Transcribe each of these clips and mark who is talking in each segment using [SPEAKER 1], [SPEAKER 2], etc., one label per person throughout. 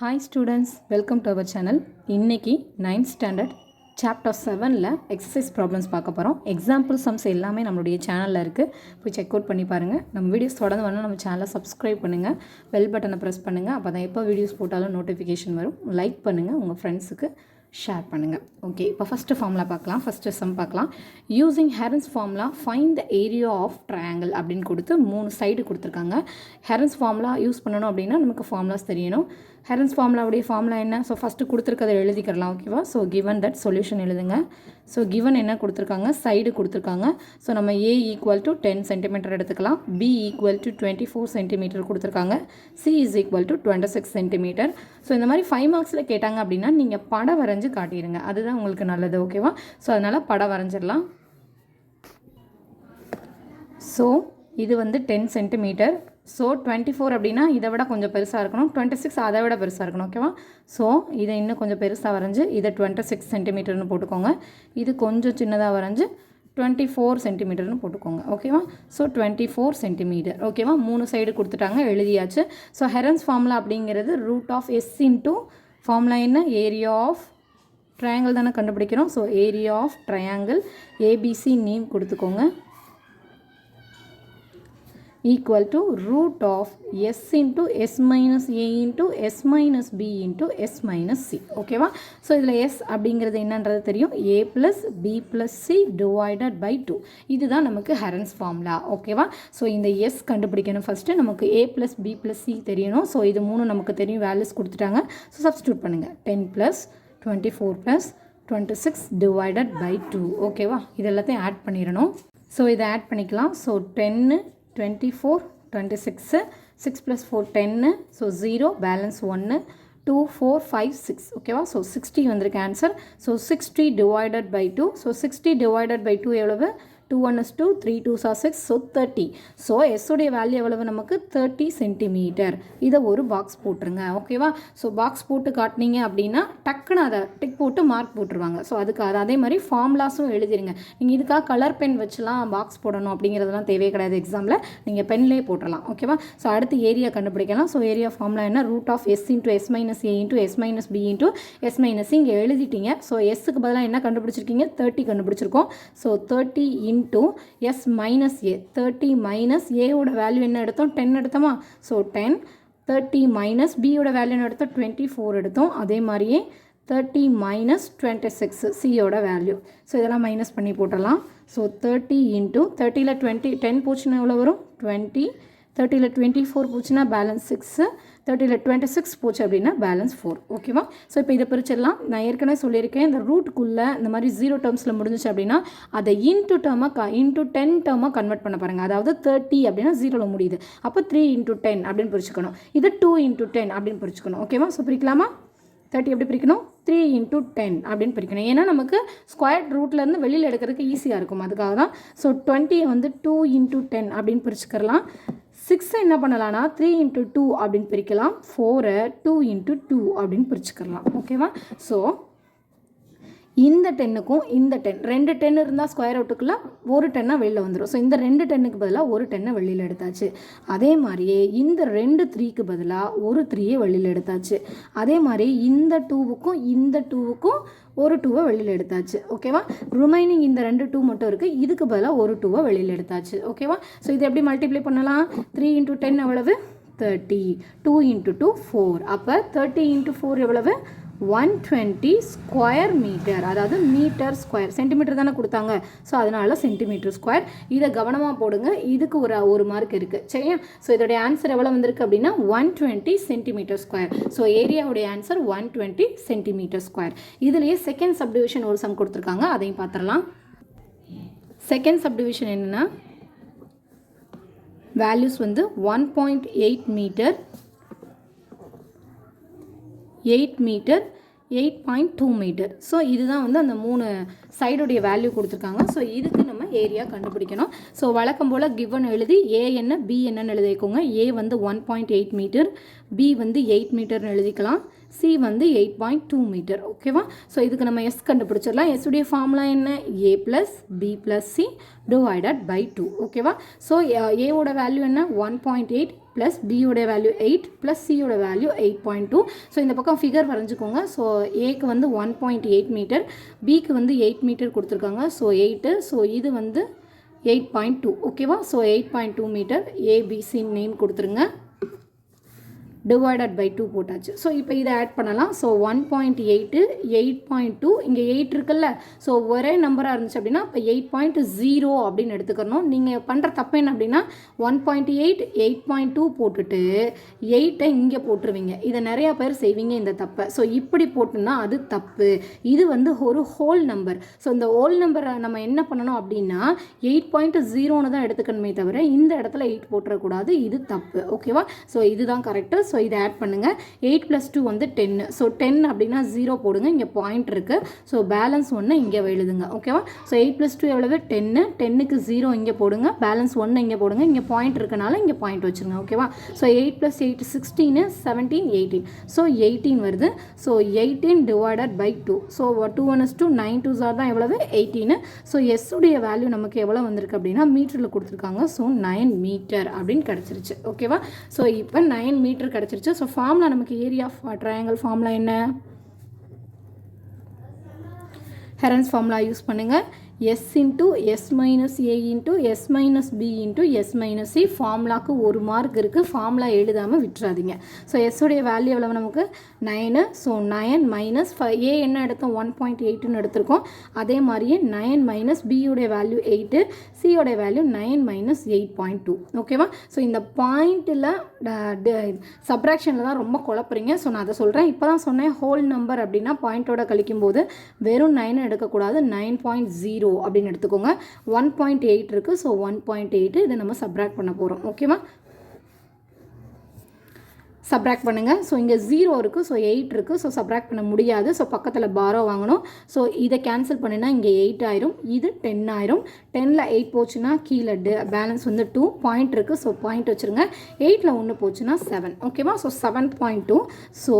[SPEAKER 1] Hi students welcome to our channel இன்றைக்கி ninth standard chapter செவனில் exercise problems பார்க்க போகிறோம் எக்ஸாம்பிள் சம்ஸ் எல்லாமே நம்மளுடைய சேனலில் இருக்குது போய் செக் அவுட் பண்ணி பாருங்கள் நம்ம வீடியோஸ் தொடர்ந்து வரணும் நம்ம சேனலை சப்ஸ்கிரைப் பண்ணுங்கள் பெல் பட்டனை ப்ரெஸ் பண்ணுங்கள் அப்போ தான் எப்போ வீடியோஸ் போட்டாலும் நோட்டிஃபிகேஷன் வரும். லைக் பண்ணுங்கள் உங்கள் ஃப்ரெண்ட்ஸுக்கு ஷேர் பண்ணுங்கள் ஓகே இப்போ ஃபஸ்ட்டு ஃபார்முலா பார்க்கலாம். ஃபஸ்ட்டு சம் பார்க்கலாம். Using Heron's formula find the area of triangle அப்படின்னு கொடுத்து மூணு சைடு கொடுத்துருக்காங்க. ஹெரன்ஸ் ஃபார்முலா யூஸ் பண்ணணும் அப்படின்னா நமக்கு ஃபார்முலாஸ் தெரியணும். ஹெரன்ஸ் ஃபார்முலாவுடைய ஃபார்முலா என்ன? ஸோ ஃபஸ்ட்டு கொடுத்துருக்கதை எழுதிக்கிறலாம் ஓகேவா ஸோ கிவன் தட் சொல்யூஷன் எழுதுங்க. ஸோ கிவன் என்ன கொடுத்துருக்காங்க? சைடு கொடுத்துருக்காங்க. ஸோ நம்ம A equal to ten centimetre எடுத்துக்கலாம். B equal to twenty four centimetre கொடுத்துருக்காங்க. C is equal to twenty six centimetre so இந்த மாதிரி ஃபைவ் மார்க்ஸில் கேட்டாங்க அப்படின்னா நீங்கள் படம் வரைஞ்சு காட்டிடுங்க. அதுதான் உங்களுக்கு நல்லது ஓகேவா ஸோ அதனால் படம் வரைஞ்சிடலாம். ஸோ இது வந்து ten centimetre so twenty four அப்படின்னா இதை விட கொஞ்சம் பெருசாக இருக்கணும். டுவெண்ட்டி சிக்ஸ் அதை விட பெருசாக இருக்கணும் ஓகேவா ஸோ இதை இன்னும் கொஞ்சம் பெருசாக வரைஞ்சி இதை டுவெண்ட்டி சிக்ஸ் சென்டிமீட்டர்னு போட்டுக்கோங்க. இது கொஞ்சம் சின்னதாக வரைஞ்சி டுவெண்ட்டி ஃபோர் சென்டிமீட்டர்னு போட்டுக்கோங்க ஓகேவா ஸோ டுவெண்ட்டி ஃபோர் சென்டிமீட்டர் ஓகேவா மூணு சைடு கொடுத்துட்டாங்க எழுதியாச்சு. ஸோ ஹெரன்ஸ் ஃபார்முலா அப்படிங்கிறது root of S into formula என்ன? ஏரியா ஆஃப் ட்ரையாங்கிள் தானே கண்டுபிடிக்கிறோம். So area of triangle ABC name கொடுத்துக்கோங்க. Equal to root of S into S minus A into S minus B into S minus C ஓகேவா so இதில் S அப்படிங்கிறது என்னன்றது தெரியும்? A plus B plus C divided by two இதுதான் நமக்கு Heron's formula ஓகேவா so இந்த எஸ் கண்டுபிடிக்கணும். ஃபஸ்ட்டு நமக்கு A plus B plus C தெரியணும். ஸோ இது மூணு நமக்கு தெரியும். வேல்யூஸ் கொடுத்துட்டாங்க. ஸோ சப்ஸ்டியூட் பண்ணுங்கள் ten plus twenty four plus twenty six divided by two ஓகேவா இது எல்லாத்தையும் ஆட் பண்ணிடணும். ஸோ இதை ஆட் பண்ணிக்கலாம். So ten twenty four twenty six six plus four ten so zero balance ஒன்று டூ ஃபோர் ஃபைவ் சிக்ஸ் ஓகேவா so sixty வந்திருக்கு answer so sixty divided by two so sixty divided by two எவ்வளவு? Two one is two three two சா six so thirty so எஸ்ஸுடைய value எவ்வளவு நமக்கு? Thirty centimetre இதை ஒரு பாக்ஸ் போட்டுருங்க ஓகேவா ஸோ பாக்ஸ் போட்டு காட்டினீங்க அப்படின்னா டக்குன்னு அதை டிக் போட்டு மார்க் போட்டுருவாங்க. ஸோ அதுக்கு அது அதே மாதிரி ஃபார்ம்லாஸும் எழுதிருங்க. நீங்கள் இதுக்காக கலர் பென் வச்சுலாம் பாக்ஸ் போடணும் அப்படிங்கிறதுலாம் தேவையே கிடையாது எக்ஸாமில் நீங்கள் பென்லேயே போட்டுடலாம் ஓகேவா ஸோ அடுத்து ஏரியா கண்டுபிடிக்கலாம். ஸோ ஏரியா ஃபார்முலா என்ன? Root of S into S minus A into S minus B into S minus இங்கே எழுதிட்டீங்க. ஸோ எஸ்ஸுக்கு பதிலாக என்ன கண்டுபிடிச்சிருக்கீங்க? தேர்ட்டி கண்டுபிடிச்சிருக்கோம். So thirty in into S minus A thirty minus ஏவோட வேல்யூ என்ன எடுத்தோம்? டென் எடுத்தோமா? ஸோ டென் தேர்ட்டி மைனஸ் பியோட வேல்யூ என்ன எடுத்தோம்? டுவெண்ட்டி ஃபோர் எடுத்தோம். அதே மாதிரியே தேர்ட்டி மைனஸ் டுவெண்ட்டி சிக்ஸ் சியோட வேல்யூ ஸோ இதெல்லாம் மைனஸ் பண்ணி போட்டலாம் ஸோ தேர்ட்டி இன்ட்டு தேர்ட்டியில் டுவெண்ட்டி டென் போச்சுன்னா எவ்வளோ வரும்? டுவெண்ட்டி தேர்ட்டியில் டுவெண்ட்டி ஃபோர் போச்சுன்னா பேலன்ஸ் சிக்ஸு தேர்ட்டியில் டுவெண்ட்டி சிக்ஸ் போச்சு அப்படின்னா பேலன்ஸ் ஃபோர் ஓகேவா ஸோ இப்போ இதை பிரிச்சிடலாம். நான் ஏற்கனவே சொல்லியிருக்கேன் இந்த ரூட்டுக்குள்ளே இந்த மாதிரி ஜீரோ டேர்ம்ஸில் முடிஞ்சிச்சு அப்படின்னா அதை இன்ட்டு டேர்மாக க இன்ட்டு டென் டேர்மாக கன்வெர்ட் பண்ண பாருங்கள் அதாவது தேர்ட்டி அப்படின்னா ஜீரோவில் முடியுது. அப்போ த்ரீ இன்ட்டு டென் அப்படின்னு பிரிச்சுக்கணும். இது டூ இன்ட்டு டென் அப்படின்னு பிரிச்சுக்கணும். ஓகேவா ஸோ பிரிக்கலாமா? தேர்ட்டி எப்படி பிரிக்கணும்? த்ரீ இன்ட்டு டென் அப்படின்னு பிரிக்கணும். ஏன்னா நமக்கு ஸ்கொயர் ரூட்லேருந்து வெளியில் எடுக்கிறதுக்கு ஈஸியாக இருக்கும். அதுக்காக தான் ஸோ டுவெண்ட்டியை வந்து டூ இன்ட்டு டென் அப்படின்னு பிரிச்சுக்கிறலாம். சிக்ஸை என்ன பண்ணலாம்னா த்ரீ இன்ட்டு டூ அப்படின்னு பிரிக்கலாம். ஃபோரை டூ இன்ட்டு டூ அப்படின்னு பிரிச்சுக்கலாம். ஓகேவா ஸோ இந்த டென்னுக்கும் இந்த டென் ரெண்டு டென் இருந்தால் ஸ்கொயர் அவுட்டுக்குள்ள ஒரு டென்னாக வெளியில் வந்துடும் ஸோ இந்த ரெண்டு டென்னுக்கு பதிலாக ஒரு டென்னை வெளியில் எடுத்தாச்சு. அதே மாதிரியே இந்த ரெண்டு த்ரீக்கு பதிலாக ஒரு த்ரீயை வெளியில் எடுத்தாச்சு. அதே மாதிரி இந்த டூவுக்கும் இந்த டூவுக்கும் ஒரு டூவை வெளியில் எடுத்தாச்சு. ஓகேவா ரிமைனிங் இந்த ரெண்டு டூ மட்டும் இருக்குது இதுக்கு பதிலாக ஒரு டூவை வெளியில் எடுத்தாச்சு. ஓகேவா ஸோ இது எப்படி மல்டிப்ளை பண்ணலாம்? த்ரீ இன்ட்டு டென் எவ்வளவு? Thirty two into two four அப்போ தேர்ட்டி இன்ட்டு ஃபோர் எவ்வளவு? ஒன் டுவெண்ட்டி ஸ்கொயர் மீட்டர் அதாவது மீட்டர் ஸ்கொயர் சென்டிமீட்டர் தானே கொடுத்தாங்க. ஸோ அதனால சென்டிமீட்டர் ஸ்கொயர் இதை கவனமாக போடுங்க. இதுக்கு ஒரு ஒரு மார்க் இருக்குது சரியா? ஸோ இதோடைய ஆன்சர் எவ்வளோ வந்திருக்கு அப்படின்னா one twenty centimetre square so ஏரியாவுடைய answer one twenty centimetre square இதுலேயே செகண்ட் சப்டிவிஷன் ஒரு சம் கொடுத்துருக்காங்க. அதையும் பார்த்துடலாம். செகண்ட் சப்டிவிஷன் என்னென்னா வேல்யூஸ் வந்து one point eight metre eight metre eight point two metre so இதுதான் வந்து அந்த மூணு சைடுடைய வேல்யூ கொடுத்துருக்காங்க. ஸோ இதுக்கு நம்ம ஏரியா கண்டுபிடிக்கணும். ஸோ வழக்கம் போல் கிவன் எழுதி ஏ என்ன பி என்னன்னு எழுதிக்கோங்க ஏ வந்து one point eight metre B வந்து எயிட் மீட்டர்னு எழுதிக்கலாம். சி வந்து எயிட் பாயிண்ட் டூ மீட்டர் ஓகேவா ஸோ இதுக்கு நம்ம எஸ் கண்டுபிடிச்சிடலாம். எஸ்ஸுடைய உடைய ஃபார்முலா என்ன? A plus B plus C divided by two ஓகேவா ஸோ ஏவோட வேல்யூ என்ன? ஒன் பாயிண்ட் எயிட் ப்ளஸ் பியோடைய வேல்யூ எயிட் ப்ளஸ் சியோட value eight point two so இந்த பக்கம் ஃபிகர் வரைஞ்சிக்கோங்க. ஸோ ஏக்கு வந்து ஒன் பாயிண்ட் எயிட் மீட்டர் பிக்கு வந்து எயிட் மீட்டர் கொடுத்துருக்காங்க. ஸோ எயிட்டு ஸோ இது வந்து எயிட் பாயிண்ட் டூ ஓகேவா so eight point two metre ABC name கொடுத்துருங்க. டிவைடட் பை டூ போட்டாச்சு. ஸோ இப்போ இதை ஆட் பண்ணலாம். So one point eight eight point two இங்கே எயிட் இருக்குல்ல. ஸோ ஒரே நம்பராக இருந்துச்சு அப்படின்னா இப்போ எயிட் பாயிண்ட் ஜீரோ அப்படின்னு எடுத்துக்கணும். நீங்கள் பண்ணுற தப்பு என்ன அப்படின்னா one point eight eight point two போட்டுட்டு எயிட்டை இங்கே போட்டுருவீங்க. இதை நிறையா பேர் செய்வீங்க இந்த தப்பை. ஸோ இப்படி போட்டுன்னா அது தப்பு. இது வந்து ஒரு ஹோல் நம்பர் ஸோ இந்த ஹோல் நம்பரை நம்ம என்ன பண்ணணும் அப்படின்னா எயிட் பாயிண்ட் ஜீரோன்னு தான் எடுத்துக்கணுமே தவிர இந்த இடத்துல எயிட் போட்டுறக்கூடாது. இது தப்பு. ஓகேவா ஸோ இதுதான் கரெக்டு ஸோ இதை ஆட் பண்ணுங்கள் எயிட் ப்ளஸ் டூ வந்து டென்னு ஸோ டென் அப்படின்னா ஜீரோ போடுங்க. இங்கே பாயிண்ட் இருக்குது ஸோ பேலன்ஸ் ஒன்று இங்கே எழுதுங்க. ஓகேவா ஸோ எயிட் ப்ளஸ் டூ எவ்வளவு? டென்னு டென்னுக்கு ஜீரோ இங்கே போடுங்க. பேலன்ஸ் ஒன்று இங்கே போடுங்க. இங்கே பாயிண்ட் இருக்கனால இங்கே பாயிண்ட் வச்சுருங்க. ஓகேவா so eight plus eight sixteen seventeen eighteen so eighteen வருது. So eighteen divided by two so two one is two nine two jar தான் எவ்வளவு? எயிட்டீனு ஸோ எஸ் உடைய வேல்யூ நமக்கு எவ்வளோ வந்திருக்கு அப்படின்னா மீட்டரில் கொடுத்துருக்காங்க. ஸோ நைன் மீட்டர் அப்படின்னு கிடச்சிருச்சு. ஓகேவா ஸோ இப்போ நைன் மீட்டர் கிடச்சிருச்சு. ஸோ ஃபார்முலா நமக்கு ஏரியா ஆஃப் ட்ரையாங்கிள் ஃபார்முலா என்ன? ஹெரன்ஸ் ஃபார்ம்லா யூஸ் பண்ணுங்கள் S into S minus A into S minus B into S minus C ஃபார்முலாக்கு ஒரு மார்க் இருக்குது ஃபார்முலா எழுதாமல் விட்டுறாதீங்க. ஸோ எஸ்ஸுடைய வேல்யூ எவ்வளவு நமக்கு? Nine so nine minus five A என்ன எடுத்தோம்? ஒன் பாயிண்ட் எயிட்டுன்னு எடுத்திருக்கோம். அதே மாதிரியே நயன் மைனஸ் பியுடைய value eight சியோடைய value nine minus eight point two ஓகேவா ஸோ இந்த பாயிண்ட்டில் சப்ராக்ஷனில் தான் ரொம்ப குழப்புறீங்க. ஸோ நான் அதை சொல்கிறேன் இப்போ தான் சொன்னேன் ஹோல் நம்பர் அப்படின்னா பாயிண்ட்டோட கழிக்கும்போது வெறும் நைன் எடுக்கக்கூடாது. நைன் பாயிண்ட் ஜீரோ அப்படின்னு எடுத்துக்கோங்க. ஒன் பாயிண்ட் எயிட் இருக்குது ஸோ ஒன் பாயிண்ட் எயிட்டு இதை நம்ம சப்ராக்ட் பண்ண போகிறோம் ஓகேவா சப்ராக்ட் பண்ணுங்கள் ஸோ இங்கே ஜீரோ இருக்குது ஸோ எயிட் இருக்குது ஸோ சப்ராக்ட் பண்ண முடியாது. ஸோ பக்கத்தில் பாரோ வாங்கணும். ஸோ இதை கேன்சல் பண்ணினா இங்கே எயிட் ஆயிரும். இது டென் ஆயிரும். டெனில் எயிட் போச்சுன்னா கீழே பேலன்ஸ் வந்து டூ பாயிண்ட் இருக்குது ஸோ பாயிண்ட் வச்சுருங்க. எயிட்டில் ஒன்று போச்சுன்னா செவன் ஓகேவா so seven point two so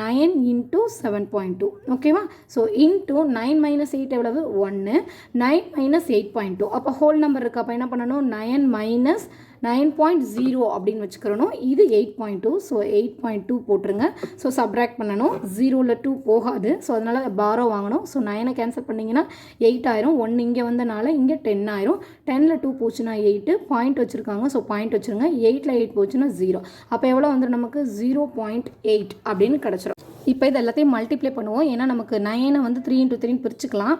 [SPEAKER 1] nine into seven point two ஓகேவா so into nine minus eight எவ்வளவு? ஒன்று nine minus eight point two அப்போ ஹோல் நம்பர் இருக்கு. அப்போ என்ன பண்ணணும்? Nine minus nine point zero அப்படின்னு வச்சுக்கிறணும். இது eight point two so eight point two போட்டுருங்க. ஸோ சப்ராக்ட் பண்ணணும். ஜீரோவில் டூ போகாது. ஸோ அதனால் பாரோ வாங்கணும். ஸோ நைனை கேன்சல் பண்ணிங்கன்னா எயிட் ஆயிரும். ஒன்று இங்கே வந்தனால இங்கே டென் ஆயிரும். டெனில் டூ போச்சுன்னா எயிட்டு பாயிண்ட் வச்சுருக்காங்க. ஸோ பாயிண்ட் வச்சுருங்க. எயிட்டில் எயிட் போச்சுன்னா ஜீரோ அப்போ எவ்வளோ வந்துடும் நமக்கு? ஜீரோ பாயிண்ட் எயிட் அப்படின்னு கிடச்சிரும். இப்போ இது எல்லாத்தையும் மல்டிப்ளை பண்ணுவோம். ஏன்னா நமக்கு நைனை வந்து த்ரீ இன்ட்டு த்ரீன்னு பிரிச்சுக்கலாம்.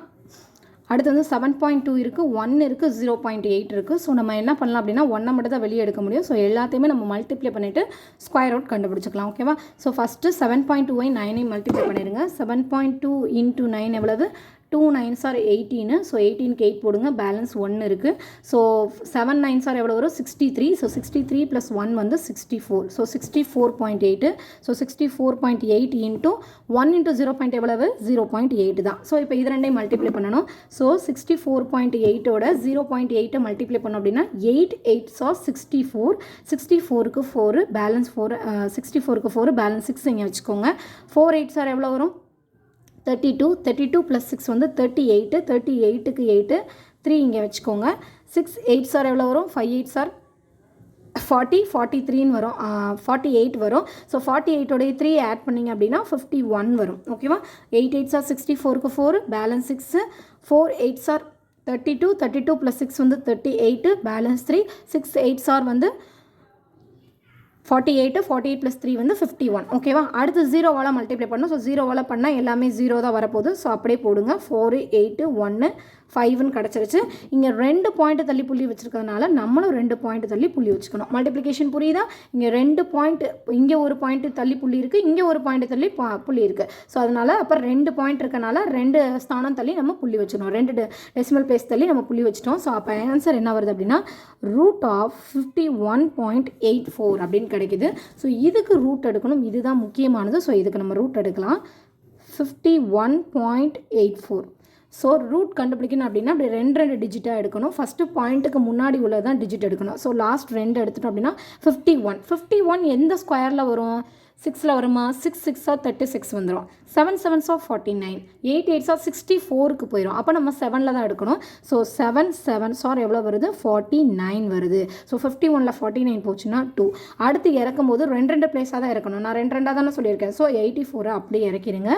[SPEAKER 1] அடுத்து வந்து செவன் பாயிண்ட் டூ இருக்குது ஒன் இருக்குது ஜீரோ பாயிண்ட் எயிட் இருக்குது ஸோ நம்ம என்ன பண்ணலாம் அப்படின்னா ஒன்றை மட்டும் தான் வெளியே எடுக்க முடியும். ஸோ எல்லாத்தையுமே நம்ம மல்டிப்ளை பண்ணிவிட்டு ஸ்கொயர் அவுட் கண்டுபிடிச்சிக்கலாம் ஓகேவா so first seven point two Y நைனையும் மல்டிப்ளை பண்ணிடுங்க seven point two into nine எவ்வளவு? Two nines are eighteen so எயிட்டீனுக்கு eight போடுங்க பேலன்ஸ் ஒன்று இருக்குது ஸோ செவன் நைன்ஸ் ஆர் எவ்வளோ வரும்? Sixty three so sixty three plus one வந்து sixty four so sixty four point eight so sixty four point eight into one into zero point எவ்வளவு? Zero point eight தான். So இப்போ இது ரெண்டையும் multiply பண்ணணும். So sixty four point எயிட்டோட zero point எயிட்டை multiply பண்ணோம் அப்படின்னா eight eight so sixty four sixty ஃபோருக்கு ஃபோரு பேலன்ஸ் ஃபோர் சிக்ஸ்டி ஃபோருக்கு ஃபோர் பேலன்ஸ் சிக்ஸ் இங்கே வச்சுக்கோங்க. ஃபோர் எயிட் சார் எவ்வளோ வரும்? Thirty two thirty two plus six வந்து தேர்ட்டி எயிட்டு தேர்ட்டி எயிட்டுக்கு எயிட்டு த்ரீ இங்கே வச்சுக்கோங்க. சிக்ஸ் எயிட் சார் எவ்வளோ வரும்? Five eight sir forty forty த்ரீன்னு வரும். ஃபார்ட்டி எயிட் வரும். ஸோ ஃபார்ட்டி எயிட்டோடைய த்ரீ ஆட் பண்ணிங்க அப்படின்னா ஃபிஃப்டி ஒன் வரும். ஓகேவா எயிட் எயிட் சார் சிக்ஸ்டி ஃபோருக்கு four balance six four eight sir thirty two thirty two plus six வந்து thirty eight balance three six eight sir வந்து forty eight forty eight plus three வந்து fifty one ஓகேவா அடுத்து ஜீரோவால் multiply பண்ணணும். So ஜீரோவால் பண்ணால் எல்லாமே zero தான் வரப்போகுது. ஸோ அப்படியே போடுங்க. ஃபோரு எயிட்டு ஒன்று ஃபைவ்னு கிடச்சிருச்சு. இங்கே ரெண்டு பாயிண்ட் தள்ளி புள்ளி வச்சுருக்கிறதுனால நம்மளும் ரெண்டு பாயிண்ட் தள்ளி புள்ளி வச்சுக்கணும். மல்டிப்ளிகேஷன் புரியுதா? இங்கே ரெண்டு பாயிண்ட் இங்கே ஒரு பாயிண்ட் தள்ளி புள்ளி இருக்குது இங்கே ஒரு பாயிண்ட் தள்ளி பா- புள்ளி இருக்குது ஸோ அதனால் அப்போ ரெண்டு பாயிண்ட் இருக்கனால ரெண்டு ஸ்தானம் தள்ளி நம்ம புள்ளி வச்சிடணும். ரெண்டு டெசிமல் பிளேஸ் தள்ளி நம்ம புள்ளி வச்சிட்டோம். ஸோ அப்போ ஆன்சர் என்ன வருது அப்படின்னா root of fifty one point eight four அப்படின்னு கிடைக்குது. ஸோ இதுக்கு ரூட் எடுக்கணும். இதுதான் முக்கியமானது. ஸோ இதுக்கு நம்ம ரூட் எடுக்கலாம். Fifty one point eight four so root கண்டுபிடிக்கணும் அப்படின்னா அப்படி ரெண்டு ரெண்டு டிஜிட்டாக எடுக்கணும். ஃபஸ்ட்டு பாயிண்ட்டுக்கு முன்னாடி உள்ளதான் டிஜிட் எடுக்கணும். ஸோ லாஸ்ட் ரெண்டு எடுத்துட்டோம் அப்படின்னா ஃபிஃப்டி ஒன் ஃபிஃப்டி ஒன் எந்த ஸ்கொயரில் வரும்? சிக்ஸில் வருமா? சிக்ஸ் சிக்ஸாக தேர்ட்டி சிக்ஸ் வந்துடும் seven sevens of forty nine eight எயிட்ஸாக sixty ஃபோருக்கு போயிடும் அப்போ நம்ம செவனில் தான் எடுக்கணும். ஸோ செவன் செவன் சார் எவ்வளோ வருது? ஃபார்ட்டி நைன் வருது. ஸோ ஃபிஃப்டி ஒனில் ஃபார்ட்டி நைன் போச்சுன்னா டூ அடுத்து இறக்கும் போது ரெண்டு ரெண்டு பிளேஸாக தான் இறக்கணும். நான் ரெண்டு ரெண்டாக தானே சொல்லியிருக்கேன். ஸோ எயிட்டி ஃபோரை அப்படியே இறக்கிடுங்க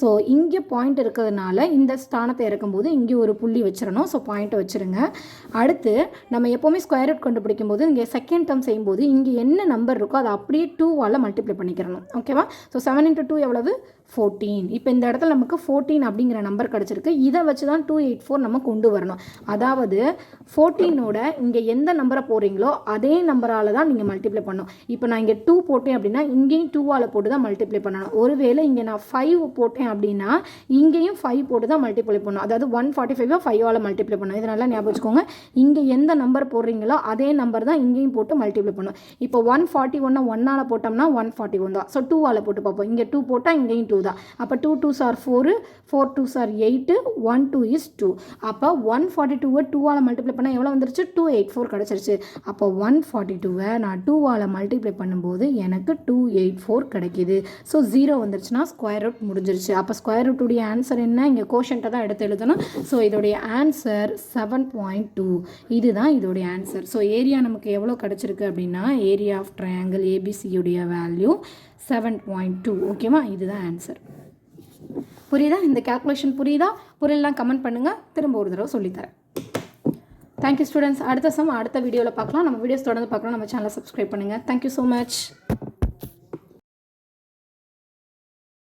[SPEAKER 1] ஸோ இங்கே பாயிண்ட் இருக்கிறதுனால இந்த ஸ்தானத்தை இறக்கும்போது இங்கே ஒரு புள்ளி வச்சிடணும் ஸோ பாயிண்ட்டை வச்சுருங்க. அடுத்து நம்ம எப்போவுமே ஸ்கொயர் ரூட் கண்டுபிடிக்கும் போது இங்கே செகண்ட் டேர்ம் செய்யும்போது இங்கே என்ன நம்பர் இருக்கோ அதை அப்படியே டூவால் மல்டிப்ளை வரணும் ஓகேவா ஸோ செவன் இன்ட்டு டூ எவ்வளவு? ஃபோர்டீன் இப்போ இந்த இடத்துல நமக்கு ஃபோர்டீன் அப்படிங்கிற நம்பர் கிடச்சிருக்கு. இதை வச்சு தான் டூ எயிட் ஃபோர் நம்ம கொண்டு வரணும். அதாவது ஃபோர்டீனோட இங்கே எந்த நம்பரை போடுறீங்களோ அதே நம்பரால் தான் நீங்கள் மல்டிப்ளை பண்ணணும். இப்போ நான் இங்கே டூ போட்டேன் அப்படின்னா இங்கேயும் டூவால் போட்டு தான் மல்டிப்ளை பண்ணணும். ஒருவேளை இங்கே நான் ஃபைவ் போட்டேன் அப்படின்னா இங்கேயும் ஃபைவ் போட்டு தான் மல்டிப்ளை பண்ணணும். அதாவது ஒன் ஃபார்ட்டி ஃபைவ் ஃபைவால் மல்டிப்ளை பண்ணணும். இது நல்லா ஞாபகம் வச்சுக்கோங்க. இங்கே எந்த நம்பர் போடுறீங்களோ அதே நம்பர் தான் இங்கேயும் போட்டு மல்டிப்ளை பண்ணணும். இப்போ ஒன் ஃபார்ட்டி ஒன்னை ஒன்னால் போட்டோம்னா ஒன் ஃபார்ட்டி ஒன் தான் ஸோ டூவால் போட்டு பார்ப்போம். இங்கே டூ போட்டால் இங்கேயும் டூ தான் அப்போ டூ டூ சார் four four two sir eight one two is two அப்போ ஒன் ஃபார்ட்டி டூவை டூவால் மல்டிப்ளை பண்ணால் எவ்வளோ வந்துருச்சு? டூ எயிட் ஃபோர் கிடச்சிருச்சு. அப்போ ஒன் ஃபார்ட்டி டூவை நான் டூவால் மல்டிப்ளை பண்ணும்போது எனக்கு டூ எயிட் ஃபோர் கிடைக்கிது. ஸோ ஜீரோ வந்துருச்சுன்னா ஸ்கொயர் ரூட் முடிஞ்சிருச்சு. அப்போ ஸ்கொயர் ரூட்டுடைய ஆன்சர் என்ன? இங்கே கோஷன்ட்டை தான் எடுத்து எழுதணும். ஸோ இதோடைய ஆன்சர் செவன் பாயிண்ட் டூ இதுதான் இதோடைய ஆன்சர் ஸோ ஏரியா நமக்கு எவ்வளோ கிடச்சிருக்கு அப்படின்னா ஏரியா ஆஃப் ட்ரையாங்கிள் ஏபிசியுடைய வேல்யூ செவன் பாயிண்ட் டூ ஓகேவா இதுதான் ஆன்சர் புரியுதா? இந்த கேல்குலேஷன் புரியுதா? புரியலாம் கமெண்ட் பண்ணுங்கள் திரும்ப ஒரு தடவை சொல்லித்தரேன். தேங்க்யூ ஸ்டூடெண்ட்ஸ் அடுத்த சம் அடுத்த வீடியோவில் பார்க்கலாம். நம்ம வீடியோஸ் தொடர்ந்து பார்க்கலாம் நம்ம சேனலை சப்ஸ்கிரைப் பண்ணுங்கள் தேங்க்யூ ஸோ மச்